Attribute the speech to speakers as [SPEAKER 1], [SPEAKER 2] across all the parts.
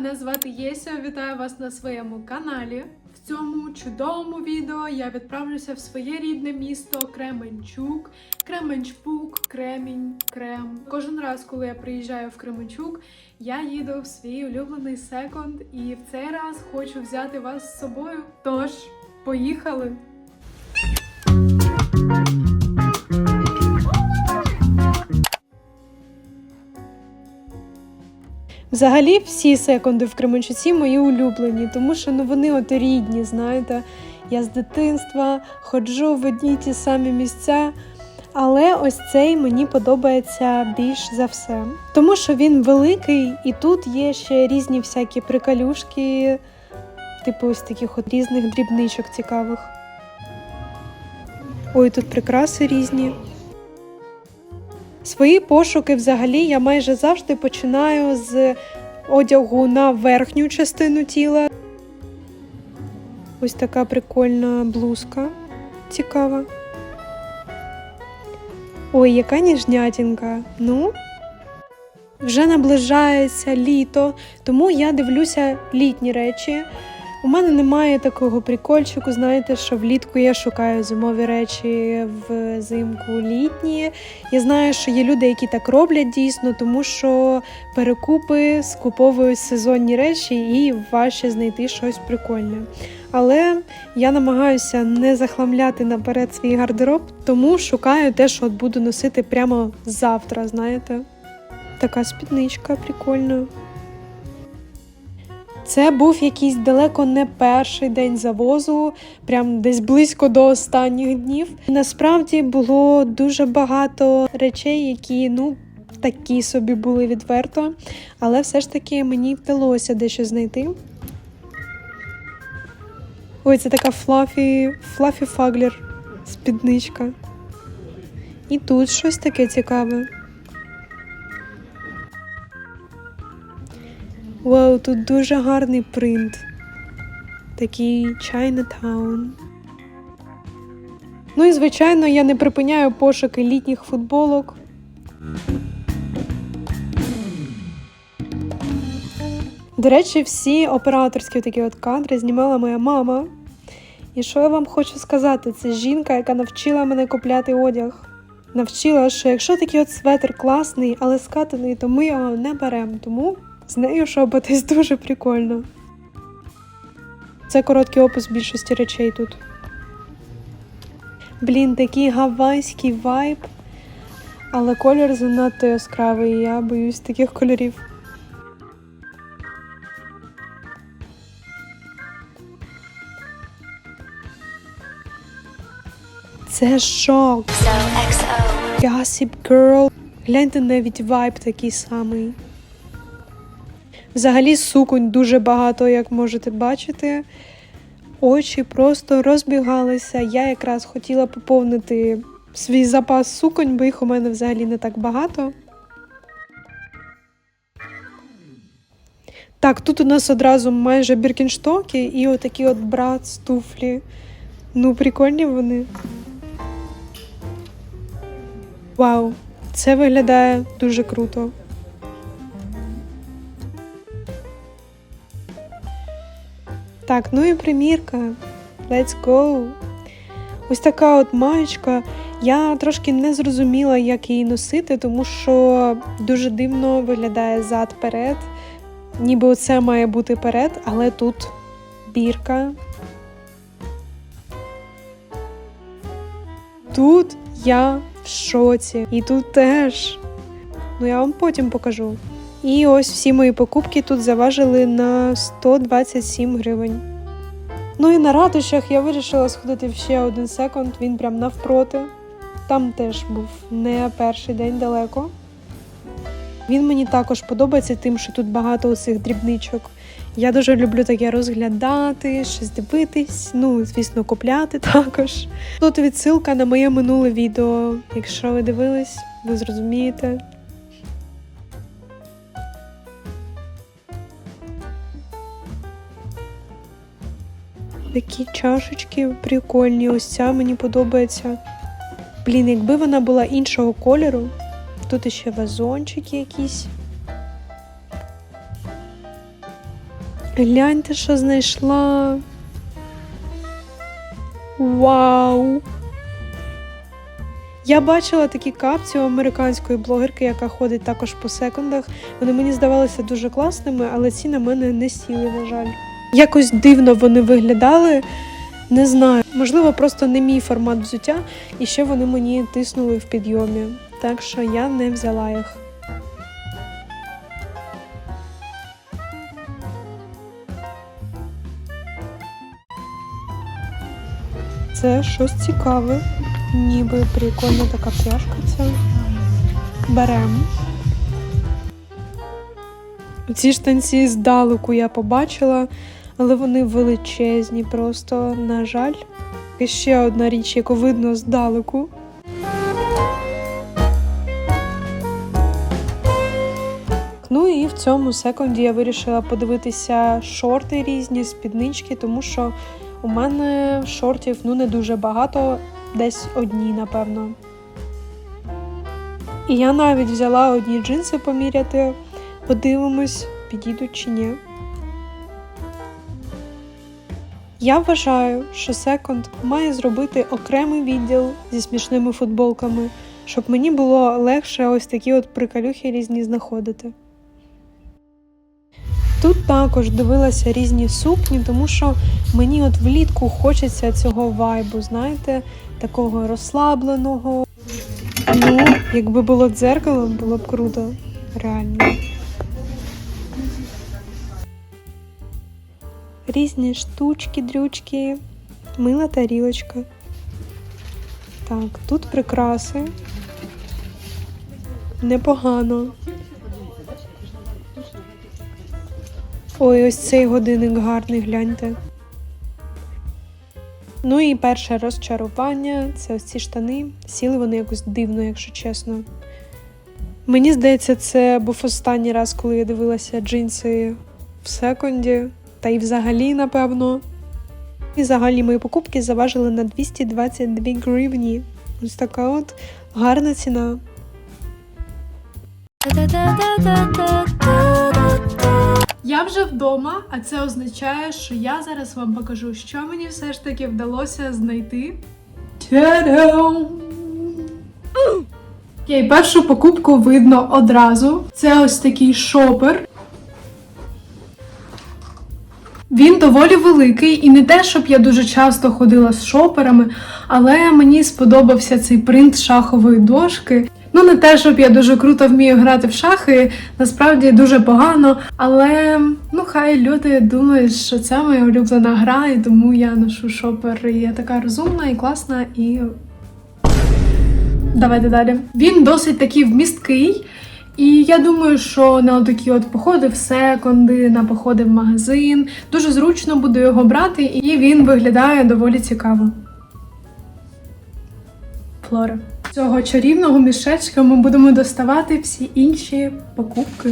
[SPEAKER 1] мене звати Єся. Вітаю вас на своєму каналі. В цьому чудовому відео я відправлюся в своє рідне місто Кременчук, Кременчпук, Кремінь, Крем. Кожен раз, коли я приїжджаю в Кременчук, я їду в свій улюблений секонд і в цей раз хочу взяти вас з собою. Тож, поїхали! Взагалі, всі секунди в Кременчуці мої улюблені, тому що ну вони от рідні, знаєте. Я з дитинства ходжу в одні ті самі місця. Але ось цей мені подобається більш за все. Тому що він великий, і тут є ще різні всякі приколюшки, типу ось таких от різних дрібничок цікавих. Ой, тут прикраси різні. Свої пошуки взагалі я майже завжди починаю з одягу на верхню частину тіла. Ось така прикольна блузка. Цікава. Ой, яка ніжнятінка. Ну, вже наближається літо, тому я дивлюся літні речі. У мене немає такого прикольчику, знаєте, що влітку я шукаю зимові речі взимку літні. Я знаю, що є люди, які так роблять дійсно, тому що перекупи скуповують сезонні речі і важче знайти щось прикольне. Але я намагаюся не захламляти наперед свій гардероб, тому шукаю те, що от буду носити прямо завтра, знаєте. Така спідничка прикольна. Це був якийсь далеко не перший день завозу, прям десь близько до останніх днів. Насправді було дуже багато речей, які ну такі собі були відверто, але все ж таки мені вдалося дещо знайти. Ой, це така флафі, флафі фаглер спідничка. І тут щось таке цікаве. Вау, тут дуже гарний принт. Такий Chinatown. Ну і звичайно, я не припиняю пошуки літніх футболок. До речі, всі операторські такі от кадри знімала моя мама. І що я вам хочу сказати, це жінка, яка навчила мене купляти одяг. Навчила, що якщо такий от светр класний, але скатаний, то ми його не беремо. Тому з нею шопатись дуже прикольно. Це короткий опис більшості речей тут. Блін, такий гавайський вайб, але колір занадто яскравий, я боюсь таких кольорів. Це шок. Gossip Girl. Гляньте навіть вайб такий самий. Взагалі суконь дуже багато, як можете бачити. Очі просто розбігалися. Я якраз хотіла поповнити свій запас суконь, бо їх у мене взагалі не так багато. Так, тут у нас одразу майже біркінштоки і отакі от брат з туфлі. Ну, прикольні вони. Вау, це виглядає дуже круто. Так, ну і примірка. Let's go! Ось така от маєчка. Я трошки не зрозуміла, як її носити, тому що дуже дивно виглядає зад перед. Ніби оце має бути перед, але тут бірка. Тут я в шоці. І тут теж. Ну, я вам потім покажу. І ось всі мої покупки тут заважили на 127 гривень. Ну і на ратушах я вирішила сходити в ще один секонд, він прям навпроти. Там теж був не перший день далеко. Він мені також подобається тим, що тут багато оцих дрібничок. Я дуже люблю таке розглядати, щось дивитись, ну, звісно, купляти також. Тут відсилка на моє минуле відео. Якщо ви дивились, ви зрозумієте. Такі чашечки прикольні. Ось ця мені подобається. Блін, якби вона була іншого кольору, тут ще вазончики якісь. Гляньте, що знайшла. Вау! Я бачила такі капці у американської блогерки, яка ходить також по секундах. Вони мені здавалися дуже класними, але ці на мене не сіли, на жаль. Якось дивно вони виглядали. Не знаю, можливо, просто не мій формат взуття, і ще вони мені тиснули в підйомі. Так що я не взяла їх. Це щось цікаве. Ніби прикольна така пляшка ця. Беремо. Ці штанці здалеку я побачила, але вони величезні просто, на жаль. І ще одна річ, яку видно здалеку. Ну і в цьому секунді я вирішила подивитися шорти різні, спіднички, тому що у мене шортів ну не дуже багато, десь одні, напевно. І я навіть взяла одні джинси поміряти. Подивимось, підійдуть чи ні. Я вважаю, що секонд має зробити окремий відділ зі смішними футболками, щоб мені було легше ось такі от приколюхи різні знаходити. Тут також дивилася різні сукні, тому що мені от влітку хочеться цього вайбу, знаєте, такого розслабленого. Ну, якби було дзеркало, було б круто, реально. Різні штучки, дрючки, мила тарілочка. Так, тут прикраси. Непогано. Ой, ось цей годинник гарний, гляньте. Ну і перше розчарування це ось ці штани. Сіли вони якось дивно, якщо чесно. Мені здається, це був останній раз, коли я дивилася джинси в секунді, та й взагалі, напевно. І взагалі мої покупки заважили на 222 гривні. Ось така от гарна ціна. Я вже вдома, а це означає, що я зараз вам покажу, що мені все ж таки вдалося знайти. Та-дам! Окей, першу покупку видно одразу. Це ось такий шопер. Він доволі великий, і не те, щоб я дуже часто ходила з шоперами, але мені сподобався цей принт шахової дошки. Ну, не те, щоб я дуже круто вмію грати в шахи, насправді дуже погано. Але ну хай люди думають, що це моя улюблена гра, і тому я ношу шопер. І я така розумна і класна, і давайте далі. Він досить такий вмісткий. І я думаю, що на такі от походи в секонди, на походи в магазин дуже зручно буду його брати, і він виглядає доволі цікаво. Флора. Цього чарівного мішечка ми будемо доставати всі інші покупки.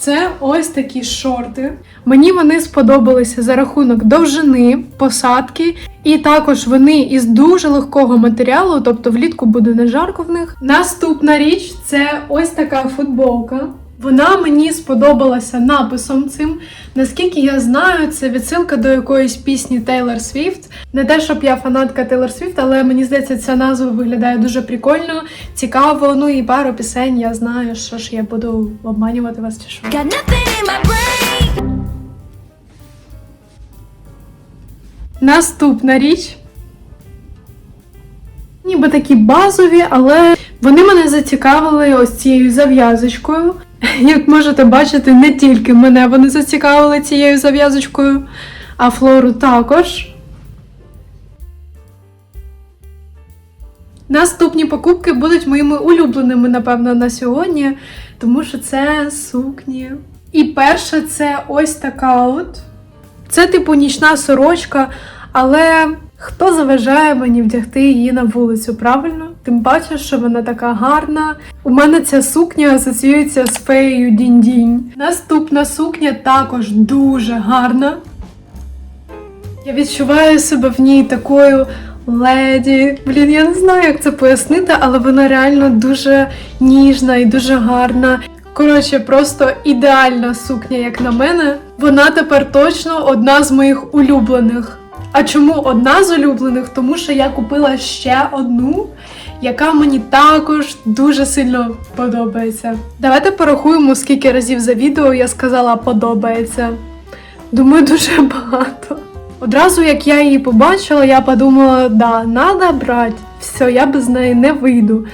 [SPEAKER 1] Це ось такі шорти. Мені вони сподобалися за рахунок довжини, посадки, і також вони із дуже легкого матеріалу, тобто влітку буде не жарко в них. Наступна річ це ось така футболка. Вона мені сподобалася написом цим. Наскільки я знаю, це відсилка до якоїсь пісні Тейлор Свіфт. Не те, щоб я фанатка Тейлор Свіфт, але мені здається, ця назва виглядає дуже прикольно, цікаво. Ну і пару пісень я знаю, що ж я буду обманювати вас чи що. Наступна річ. Ніби такі базові, але вони мене зацікавили ось цією зав'язочкою. Як можете бачити, не тільки мене вони зацікавили цією зав'язочкою, а флору також. Наступні покупки будуть моїми улюбленими, напевно, на сьогодні, тому що це сукні. І перша це ось така от. Це типу нічна сорочка, але хто заважає мені вдягти її на вулицю, правильно? Тим паче, що вона така гарна. У мене ця сукня асоціюється з феєю Дінь-Дінь. Наступна сукня також дуже гарна. Я відчуваю себе в ній такою леді. Блін, я не знаю, як це пояснити, але вона реально дуже ніжна і дуже гарна. Коротше, просто ідеальна сукня, як на мене. Вона тепер точно одна з моїх улюблених. А чому одна з улюблених? Тому що я купила ще одну, яка мені також дуже сильно подобається. Давайте порахуємо, скільки разів за відео я сказала подобається. Думаю, дуже багато. Одразу як я її побачила, я подумала, да, надо брати. Все, я без неї не вийду.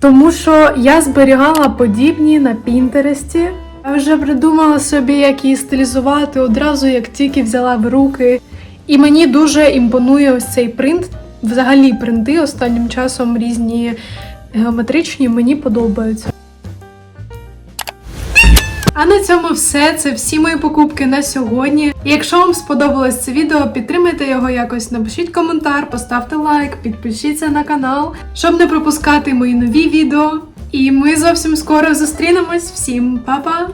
[SPEAKER 1] Тому що я зберігала подібні на Пінтересті. Я вже придумала собі, як її стилізувати одразу, як тільки взяла в руки. І мені дуже імпонує ось цей принт. Взагалі принти останнім часом різні геометричні мені подобаються. А на цьому все. Це всі мої покупки на сьогодні. Якщо вам сподобалось це відео, підтримайте його якось, напишіть коментар, поставте лайк, підпишіться на канал, щоб не пропускати мої нові відео. І ми зовсім скоро зустрінемось. Всім па-па!